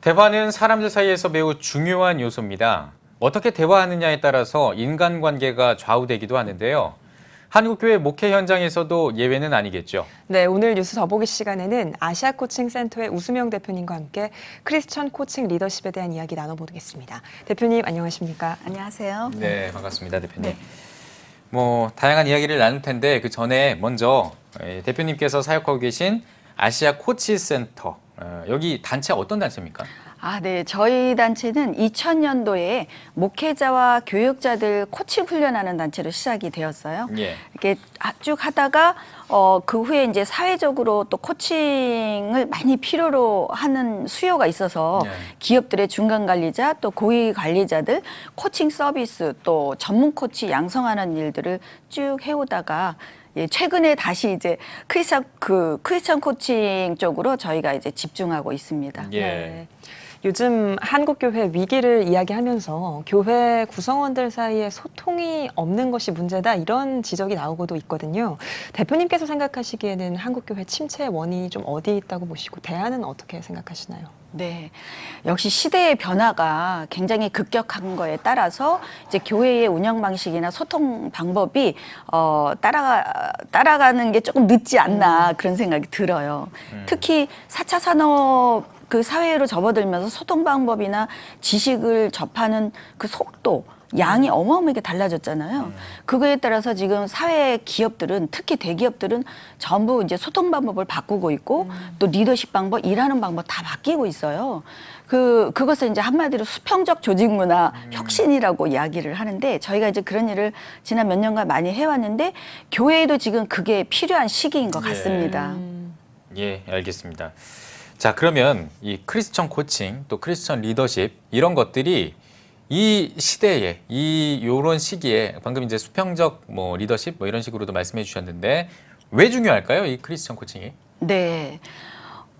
대화는 사람들 사이에서 매우 중요한 요소입니다. 어떻게 대화하느냐에 따라서 인간관계가 좌우되기도 하는데요. 한국교회 목회 현장에서도 예외는 아니겠죠. 네, 오늘 뉴스 더보기 시간에는 아시아 코칭 센터의 우수명 대표님과 함께 크리스천 코칭 리더십에 대한 이야기 나눠보겠습니다. 대표님 안녕하십니까? 안녕하세요. 네, 반갑습니다, 대표님. 뭐 다양한 이야기를 나눌 텐데 그 전에 먼저 예, 대표님께서 사역하고 계신 아시아 코치 센터 어, 여기 단체 어떤 단체입니까? 아, 네. 저희 단체는 2000년도에 목회자와 교육자들 코칭 훈련하는 단체로 시작이 되었어요. 예. 이렇게 하- 쭉 하다가 어, 그 후에 이제 사회적으로 또 코칭을 많이 필요로 하는 수요가 있어서 네. 기업들의 중간 관리자 또 고위 관리자들 코칭 서비스 또 전문 코치 양성하는 일들을 쭉 해오다가 예, 최근에 다시 이제 크리스천 그 크리스천 코칭 쪽으로 저희가 이제 집중하고 있습니다. 예. 네. 요즘 한국 교회 위기를 이야기하면서 교회 구성원들 사이에 소통이 없는 것이 문제다 이런 지적이 나오고도 있거든요. 대표님께서 생각하시기에는 한국 교회 침체의 원인이 좀 어디 있다고 보시고 대안은 어떻게 생각하시나요? 네. 역시 시대의 변화가 굉장히 급격한 거에 따라서 이제 교회의 운영 방식이나 소통 방법이 어, 따라가, 따라가는 게 조금 늦지 않나 그런 생각이 들어요. 특히 4차 산업 그 사회로 접어들면서 소통 방법이나 지식을 접하는 그 속도, 양이 어마어마하게 달라졌잖아요. 그거에 따라서 지금 사회 기업들은 특히 대기업들은 전부 이제 소통 방법을 바꾸고 있고 또 리더십 방법, 일하는 방법 다 바뀌고 있어요. 그 그것을 이제 한마디로 수평적 조직 문화 혁신이라고 이야기를 하는데 저희가 이제 그런 일을 지난 몇 년간 많이 해왔는데 교회에도 지금 그게 필요한 시기인 것 예. 같습니다. 예, 알겠습니다. 자, 그러면 이 크리스천 코칭 또 크리스천 리더십 이런 것들이 이 시대에 이 요런 시기에 방금 이제 수평적 뭐 리더십 뭐 이런 식으로도 말씀해 주셨는데 왜 중요할까요? 이 크리스천 코칭이? 네.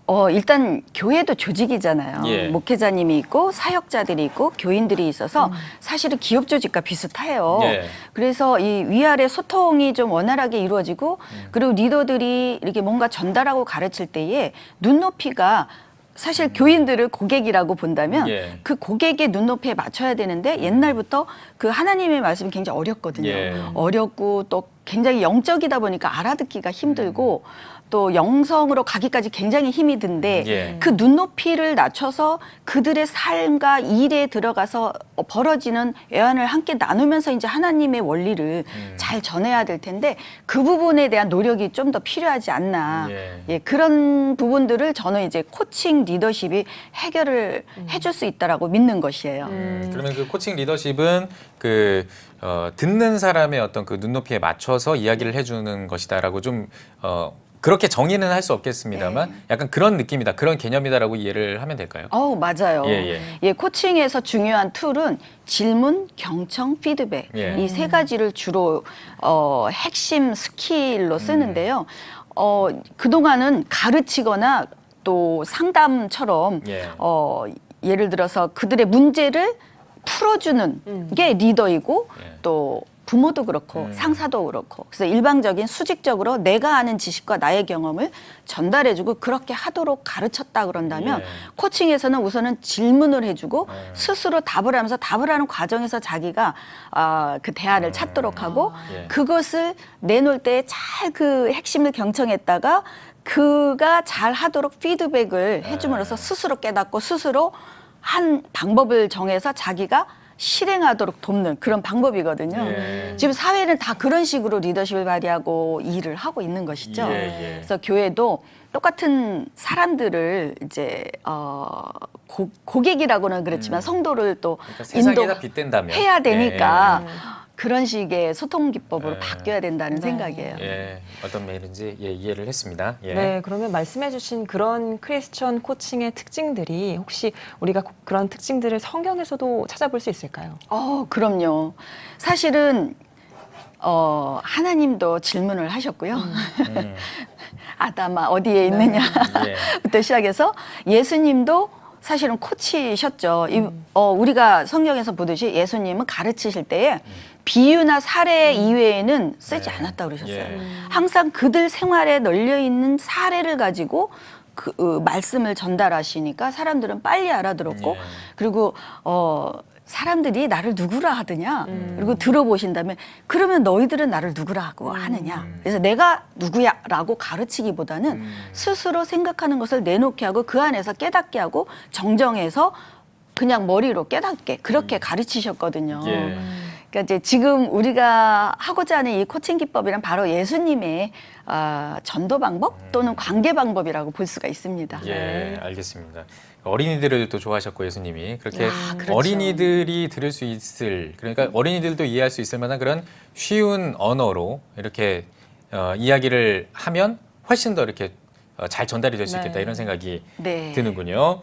어, 일단 교회도 조직이잖아요. 예. 목회자님이 있고 사역자들이 있고 교인들이 있어서 사실은 기업 조직과 비슷해요. 예. 그래서 이 위아래 소통이 좀 원활하게 이루어지고 그리고 리더들이 이렇게 뭔가 전달하고 가르칠 때에 눈높이가 사실 교인들을 고객이라고 본다면 예. 그 고객의 눈높이에 맞춰야 되는데 옛날부터 그 하나님의 말씀이 굉장히 어렵거든요. 예. 어렵고 또 굉장히 영적이다 보니까 알아듣기가 힘들고 또 영성으로 가기까지 굉장히 힘이 든데 예. 그 눈높이를 낮춰서 그들의 삶과 일에 들어가서 어, 벌어지는 애환을 함께 나누면서 이제 하나님의 원리를 음. 잘 전해야 될 텐데 그 부분에 대한 노력이 좀 더 필요하지 않나. 예. 예, 그런 부분들을 저는 이제 코칭 리더십이 해결을 해줄 수 있다라고 믿는 것이에요. 음, 그러면 그 코칭 리더십은 그 어, 듣는 사람의 어떤 그 눈높이에 맞춰서 이야기를 해주는 것이다라고 좀 어, 그렇게 정의는 할 수 없겠습니다만 네. 약간 그런 느낌이다, 그런 개념이다라고 이해를 하면 될까요? 어우, 맞아요. 예, 예, 코칭에서 중요한 툴은 질문, 경청, 피드백. 예. 이세 가지를 주로 어, 핵심 스킬로 쓰는데요. 어, 그동안은 가르치거나 또 상담처럼 예. 어, 예를 들어서 그들의 문제를 풀어주는 게 리더이고 예. 또 부모도 그렇고 음. 상사도 그렇고 그래서 일방적인 수직적으로 내가 아는 지식과 나의 경험을 전달해주고 그렇게 하도록 가르쳤다 그런다면 예. 코칭에서는 우선은 질문을 해주고 네. 스스로 답을 하면서 답을 하는 과정에서 자기가 아, 그 대안을 찾도록 하고 예. 그것을 내놓을 때 잘 그 핵심을 경청했다가 그가 잘 하도록 피드백을 해줌으로써 네. 스스로 깨닫고 스스로 한 방법을 정해서 자기가 실행하도록 돕는 그런 방법이거든요. 예. 지금 사회는 다 그런 식으로 리더십을 발휘하고 일을 하고 있는 것이죠. 예, 예. 그래서 교회도 똑같은 사람들을 이제 어, 고, 고객이라고는 그렇지만 성도를 또 그러니까 인도 해야 되니까 예, 그런 식의 소통 기법으로 예. 바뀌어야 된다는 네. 생각이에요. 예, 예. 어떤 메일인지 예, 이해를 했습니다. 예. 네, 그러면 말씀해주신 그런 크리스천 코칭의 특징들이 혹시 우리가 고- 그런 특징들을 성경에서도 찾아볼 수 있을까요? 어, 그럼요. 사실은 어, 하나님도 질문을 하셨고요. 음, 아담아 어디에 있느냐부터 예. 시작해서 예수님도 사실은 코치셨죠. 이, 어, 우리가 성경에서 보듯이 예수님은 가르치실 때에 비유나 사례 이외에는 쓰지 네. 않았다고 그러셨어요. 예. 항상 그들 생활에 널려 있는 사례를 가지고 그 어, 말씀을 전달하시니까 사람들은 빨리 알아들었고 예. 그리고 어 사람들이 나를 누구라 하더냐 음. 그리고 들어보신다면 그러면 너희들은 나를 누구라고 하느냐 그래서 내가 누구야라고 가르치기보다는 음. 스스로 생각하는 것을 내놓게 하고 그 안에서 깨닫게 하고 정정해서 그냥 머리로 깨닫게 그렇게 가르치셨거든요. 음. 예. 그러니까 이제 지금 우리가 하고자 하는 이 코칭 기법이란 바로 예수님의 아, 전도 방법 또는 관계 방법이라고 볼 수가 있습니다. 음. 예, 알겠습니다. 어린이들을 또 좋아하셨고 예수님이 그렇게 아, 그렇죠. 어린이들이 들을 수 있을 그러니까 어린이들도 이해할 수 있을 만한 그런 쉬운 언어로 이렇게 어, 이야기를 하면 훨씬 더 이렇게 어, 잘 전달이 될수 네. 있겠다 이런 생각이 네. 드는군요.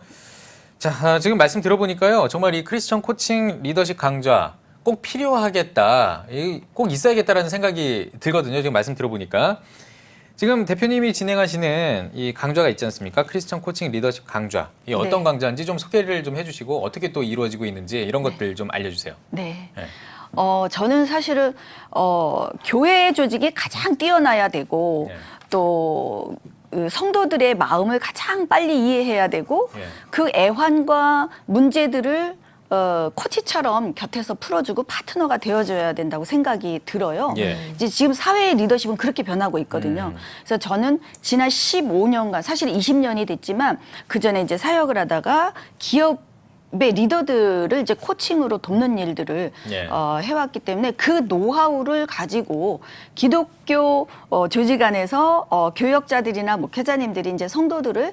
자, 아, 지금 말씀 들어보니까요. 정말 이 크리스천 코칭 리더십 강좌 꼭 필요하겠다. 이- 꼭 있어야겠다라는 생각이 들거든요. 지금 말씀 들어보니까. 지금 대표님이 진행하시는 이 강좌가 있지 않습니까? 크리스천 코칭 리더십 강좌. 이 어떤 네. 강좌인지 좀 소개를 좀 해주시고 어떻게 또 이루어지고 있는지 이런 것들 좀 알려주세요. 네. 네. 어, 저는 사실은 어, 교회 조직이 가장 뛰어나야 되고 예. 또그 성도들의 마음을 가장 빨리 이해해야 되고 예. 그 애환과 문제들을 어, 코치처럼 곁에서 풀어주고 파트너가 되어줘야 된다고 생각이 들어요. 예. 이제 지금 사회의 리더십은 그렇게 변하고 있거든요. 음. 그래서 저는 지난 15년간 사실 20년이 됐지만 그 전에 이제 사역을 하다가 기업 의 리더들을 이제 코칭으로 돕는 일들을 예. 어, 해왔기 때문에 그 노하우를 가지고 기독교 어, 조직 안에서 어, 교역자들이나 목회자님들이 이제 성도들을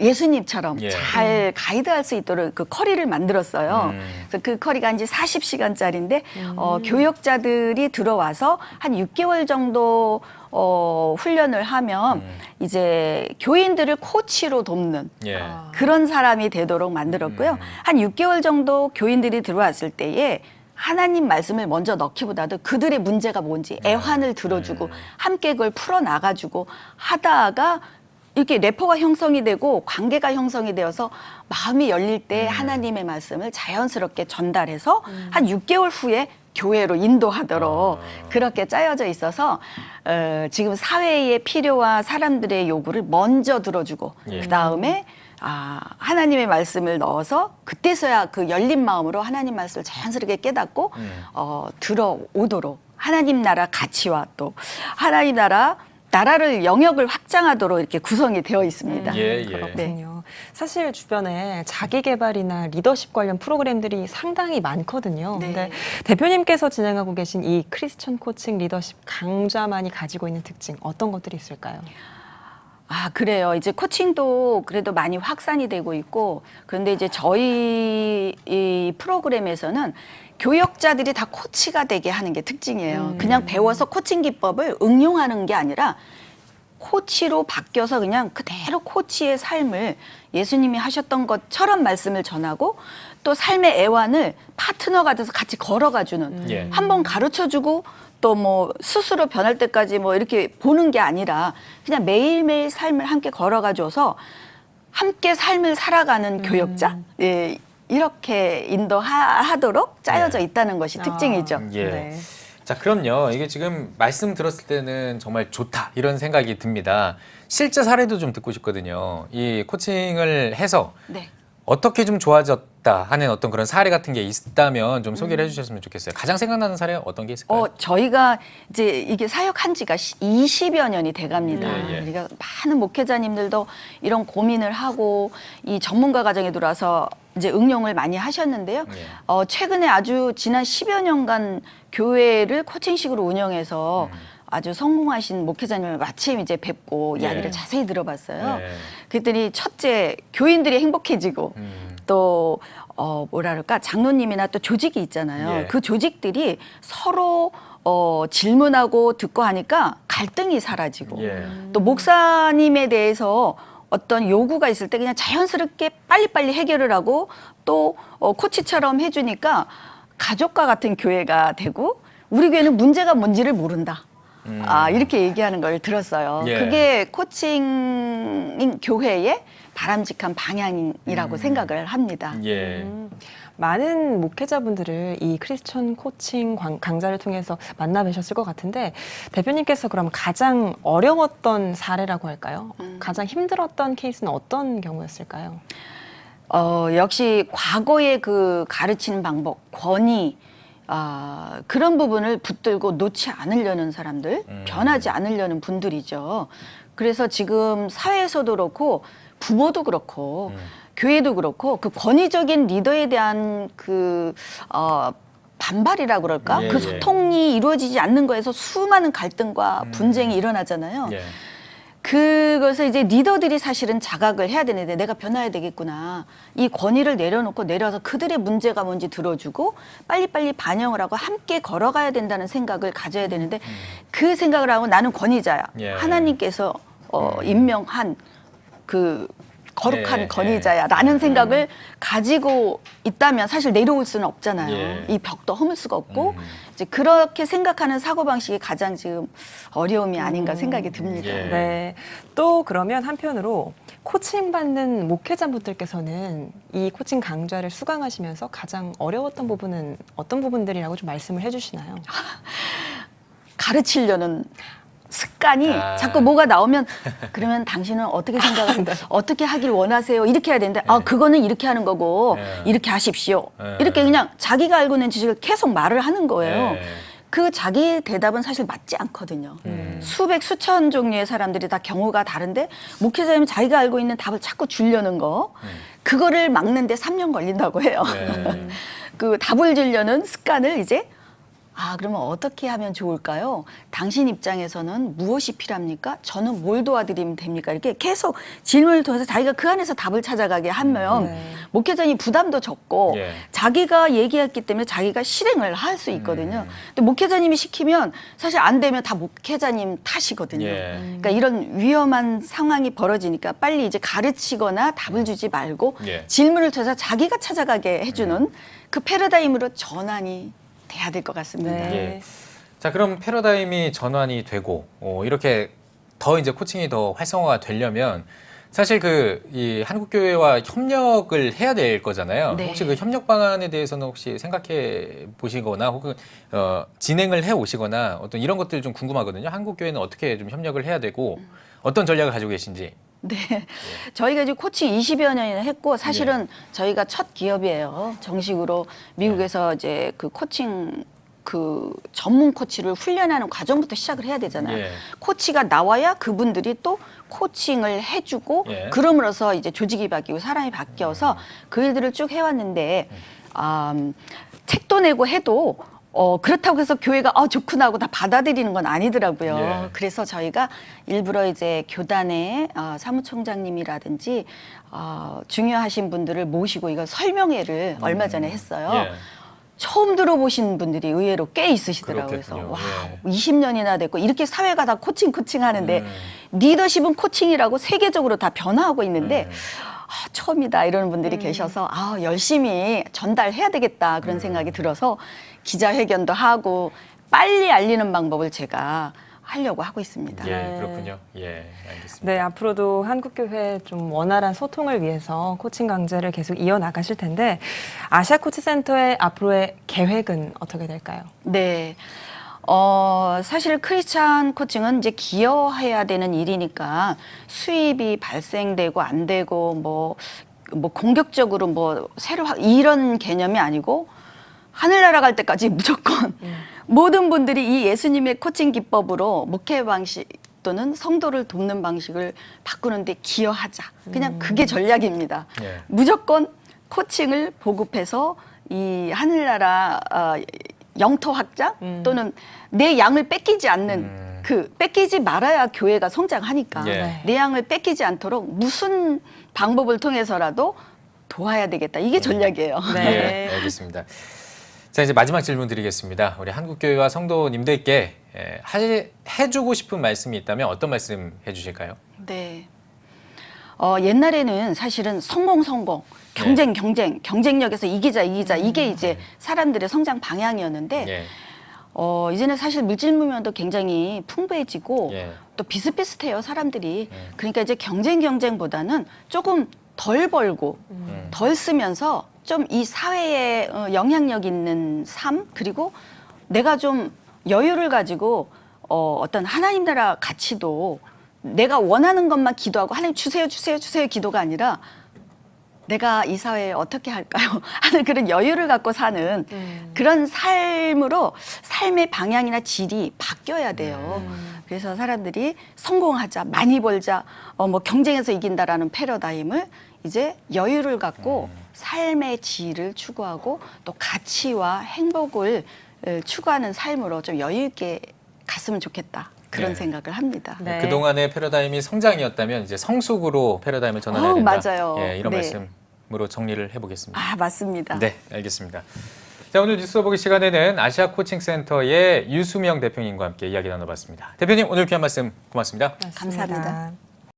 예수님처럼 예. 잘 가이드할 수 있도록 그 커리를 만들었어요. 음. 그래서 그 커리가 이제 40시간짜리인데 어, 교역자들이 들어와서 한 6개월 정도 어, 훈련을 하면 음. 이제 교인들을 코치로 돕는 예. 아. 그런 사람이 되도록 만들었고요. 음. 한 6개월 정도 교인들이 들어왔을 때에 하나님 말씀을 먼저 넣기보다도 그들의 문제가 뭔지 애환을 들어주고 네. 함께 그걸 풀어 나가주고 하다가 이렇게 래퍼가 형성이 되고 관계가 형성이 되어서 마음이 열릴 때 음. 하나님의 말씀을 자연스럽게 전달해서 한 6개월 후에 교회로 인도하도록 아. 그렇게 짜여져 있어서 어, 지금 사회의 필요와 사람들의 요구를 먼저 들어주고 예. 그 다음에 아, 하나님의 말씀을 넣어서 그때서야 그 열린 마음으로 하나님 말씀을 자연스럽게 깨닫고 음. 어, 들어오도록 하나님 나라 가치와 또 하나님 나라 나라를 영역을 확장하도록 이렇게 구성이 되어 있습니다. 예, 예. 그렇군요. 사실 주변에 자기 개발이나 리더십 관련 프로그램들이 상당히 많거든요. 네. 근데 대표님께서 진행하고 계신 이 크리스천 코칭 리더십 강좌만이 가지고 있는 특징 어떤 것들이 있을까요? 아, 그래요. 이제 코칭도 그래도 많이 확산이 되고 있고, 그런데 이제 저희 이 프로그램에서는 교역자들이 다 코치가 되게 하는 게 특징이에요. 음. 그냥 배워서 코칭 기법을 응용하는 게 아니라 코치로 바뀌어서 그냥 그대로 코치의 삶을 예수님이 하셨던 것처럼 말씀을 전하고 또 삶의 애환을 파트너가 돼서 같이 걸어가 주는 예. 한번 가르쳐 주고 또 뭐 스스로 변할 때까지 뭐 이렇게 보는 게 아니라 그냥 매일매일 삶을 함께 걸어가 줘서 함께 삶을 살아가는 교역자 예, 이렇게 인도하도록 짜여져 있다는 것이 특징이죠. 아, 예. 네. 자, 그럼요. 이게 지금 말씀 들었을 때는 정말 좋다 이런 생각이 듭니다. 실제 사례도 좀 듣고 싶거든요. 이 코칭을 해서 네. 어떻게 좀 좋아졌 다 하는 어떤 그런 사례 같은 게 있다면 좀 소개를 해주셨으면 좋겠어요. 가장 생각나는 사례 어떤 게 있을까요? 어, 저희가 이제 이게 사역한 지가 20여 년이 돼 갑니다. 예, 예. 그러니까 많은 목회자님들도 이런 고민을 하고 이 전문가 과정에 들어와서 이제 응용을 많이 하셨는데요. 예. 어, 최근에 아주 지난 10여 년간 교회를 코칭식으로 운영해서 음. 아주 성공하신 목회자님을 마침 이제 뵙고 예. 이야기를 자세히 들어봤어요. 예. 그랬더니 첫째 교인들이 행복해지고 음. 또 어, 뭐랄까 장로님이나 또 조직이 있잖아요. 예. 그 조직들이 서로 어, 질문하고 듣고 하니까 갈등이 사라지고 예. 또 목사님에 대해서 어떤 요구가 있을 때 그냥 자연스럽게 빨리빨리 해결을 하고 또 어, 코치처럼 해주니까 가족과 같은 교회가 되고 우리 교회는 문제가 뭔지를 모른다. 음. 아, 이렇게 얘기하는 걸 들었어요. 예. 그게 코칭 교회의 바람직한 방향이라고 음. 생각을 합니다. 예. 음, 많은 목회자분들을 이 크리스천 코칭 광- 강좌를 통해서 만나 뵈셨을 것 같은데 대표님께서 그럼 가장 어려웠던 사례라고 할까요? 음. 가장 힘들었던 케이스는 어떤 경우였을까요? 어, 역시 과거의 그 가르치는 방법, 권위, 아, 그런 부분을 붙들고 놓지 않으려는 사람들, 음. 변하지 않으려는 분들이죠. 그래서 지금 사회에서도 그렇고 부모도 그렇고 음. 교회도 그렇고 그 권위적인 리더에 대한 그 어, 반발이라 그럴까? 예, 그 예. 소통이 이루어지지 않는 거에서 수많은 갈등과 음. 분쟁이 일어나잖아요. 예. 그것을 이제 리더들이 사실은 자각을 해야 되는데 내가 변화해야 되겠구나. 이 권위를 내려놓고 내려서 그들의 문제가 뭔지 들어주고 빨리빨리 반영을 하고 함께 걸어가야 된다는 생각을 가져야 되는데 그 생각을 하고 나는 권위자야. 음. 예. 하나님께서 어, 음. 임명한 그 거룩한 예, 권위자야라는 예. 생각을 가지고 있다면 사실 내려올 수는 없잖아요. 예. 이 벽도 허물 수가 없고 음. 이제 그렇게 생각하는 사고 방식이 가장 지금 어려움이 아닌가 생각이 듭니다. 예. 네. 또 그러면 한편으로 코칭 받는 목회자분들께서는 이 코칭 강좌를 수강하시면서 가장 어려웠던 부분은 어떤 부분들이라고 좀 말씀을 해주시나요? 가르치려는 습관이 아. 자꾸 뭐가 나오면 그러면 당신은 어떻게 생각하세요? 어떻게 하길 원하세요? 이렇게 해야 되는데 아 네. 그거는 이렇게 하는 거고 네. 이렇게 하십시오. 네. 이렇게 그냥 자기가 알고 있는 지식을 계속 말을 하는 거예요. 예. 그 자기 대답은 사실 맞지 않거든요. 음. 수백 수천 종류의 사람들이 다 경우가 다른데 목회자님은 자기가 알고 있는 답을 자꾸 주려는 거 음. 그거를 막는데 3년 걸린다고 해요. 네. 그 답을 주려는 습관을 이제 아 그러면 어떻게 하면 좋을까요? 당신 입장에서는 무엇이 필요합니까? 저는 뭘 도와드리면 됩니까? 이렇게 계속 질문을 통해서 자기가 그 안에서 답을 찾아가게 하면 네. 목회자님 부담도 적고 예. 자기가 얘기했기 때문에 자기가 실행을 할 수 있거든요. 음. 근데 목회자님이 시키면 사실 안 되면 다 목회자님 탓이거든요. 예. 그러니까 이런 위험한 상황이 벌어지니까 빨리 이제 가르치거나 답을 주지 말고 예. 질문을 통해서 자기가 찾아가게 해주는 그 패러다임으로 전환이 돼야 될 것 같습니다. 네. 예. 자, 그럼 패러다임이 전환이 되고 어, 이렇게 더 이제 코칭이 더 활성화가 되려면 사실 그 이 한국 교회와 협력을 해야 될 거잖아요. 네. 혹시 그 협력 방안에 대해서는 혹시 생각해 보시거나 혹은 어, 진행을 해 오시거나 어떤 이런 것들 좀 궁금하거든요. 한국 교회는 어떻게 좀 협력을 해야 되고 어떤 전략을 가지고 계신지. 네. 저희가 이제 코칭 20여 년이나 했고 사실은 저희가 첫 기업이에요. 정식으로 미국에서 이제 그 코칭 그 전문 코치를 훈련하는 과정부터 시작을 해야 되잖아요. 예. 코치가 나와야 그분들이 또 코칭을 해주고 예. 그럼으로써 이제 조직이 바뀌고 사람이 바뀌어서 그 일들을 쭉 해왔는데 음, 책도 내고 해도 어, 그렇다고 해서 교회가 어, 좋구나 하고 다 받아들이는 건 아니더라고요. 예. 그래서 저희가 일부러 이제 교단의 어, 사무총장님이라든지 어, 중요하신 분들을 모시고 이거 설명회를 얼마 전에 했어요. 예. 처음 들어보신 분들이 의외로 꽤 있으시더라고요. 그래서. 와, 예. 20년이나 됐고 이렇게 사회가 다 코칭 코칭 하는데 음. 리더십은 코칭이라고 세계적으로 다 변화하고 있는데 음. 아, 처음이다 이러는 분들이 계셔서 아, 열심히 전달해야 되겠다 음. 그런 생각이 들어서 기자회견도 하고 빨리 알리는 방법을 제가 하려고 하고 있습니다. 예, 네. 그렇군요. 예, 알겠습니다. 네, 앞으로도 한국교회 좀 원활한 소통을 위해서 코칭 강좌를 계속 이어 나가실 텐데 아시아 코치 센터의 앞으로의 계획은 어떻게 될까요? 네. 어, 사실 크리스찬 코칭은 이제 기여해야 되는 일이니까 수입이 발생되고 안 되고 뭐, 뭐 공격적으로 뭐 새로 하- 이런 개념이 아니고 하늘나라 갈 때까지 무조건 모든 분들이 이 예수님의 코칭 기법으로 목회 방식 또는 성도를 돕는 방식을 바꾸는데 기여하자. 그냥 그게 전략입니다. 예. 무조건 코칭을 보급해서 이 하늘나라 어, 영토 확장 음. 또는 내 양을 뺏기지 않는 음. 그 뺏기지 말아야 교회가 성장하니까 예. 네. 내 양을 뺏기지 않도록 무슨 방법을 통해서라도 도와야 되겠다. 이게 전략이에요. 네. 예, 알겠습니다. 자 이제 마지막 질문 드리겠습니다. 우리 한국교회와 성도님들께 예, 하- 해주고 싶은 말씀이 있다면 어떤 말씀 해주실까요? 네. 어, 옛날에는 사실은 성공, 성공, 경쟁, 네. 경쟁, 경쟁력에서 이기자, 이기자, 이게 이제 사람들의 성장 방향이었는데, 예, 어, 이제는 사실 물질 무면도 굉장히 풍부해지고, 예. 또 비슷비슷해요, 사람들이. 음. 그러니까 이제 경쟁, 경쟁보다는 조금 덜 벌고, 음. 덜 쓰면서 좀 이 사회에 어, 영향력 있는 삶 그리고 내가 좀 여유를 가지고 어, 어떤 하나님 나라 가치도 내가 원하는 것만 기도하고 하나님 주세요 주세요 주세요 기도가 아니라 내가 이 사회에 어떻게 할까요? 하는 그런 여유를 갖고 사는 음. 그런 삶으로 삶의 방향이나 질이 바뀌어야 돼요. 음. 그래서 사람들이 성공하자, 많이 벌자, 어, 뭐 경쟁에서 이긴다라는 패러다임을 이제 여유를 갖고 삶의 질을 추구하고 또 가치와 행복을 에, 추구하는 삶으로 좀 여유 있게 갔으면 좋겠다. 그런 네. 생각을 합니다. 네. 그동안의 패러다임이 성장이었다면 이제 성숙으로 패러다임을 전환해야 어, 된다. 맞아요. 예, 이런 네. 말씀으로 정리를 해보겠습니다. 아, 맞습니다. 네, 알겠습니다. 자, 오늘 뉴스 보기 시간에는 아시아 코칭 센터의 유수명 대표님과 함께 이야기 나눠봤습니다. 대표님 오늘 귀한 말씀 고맙습니다. 감사합니다. 맞습니다.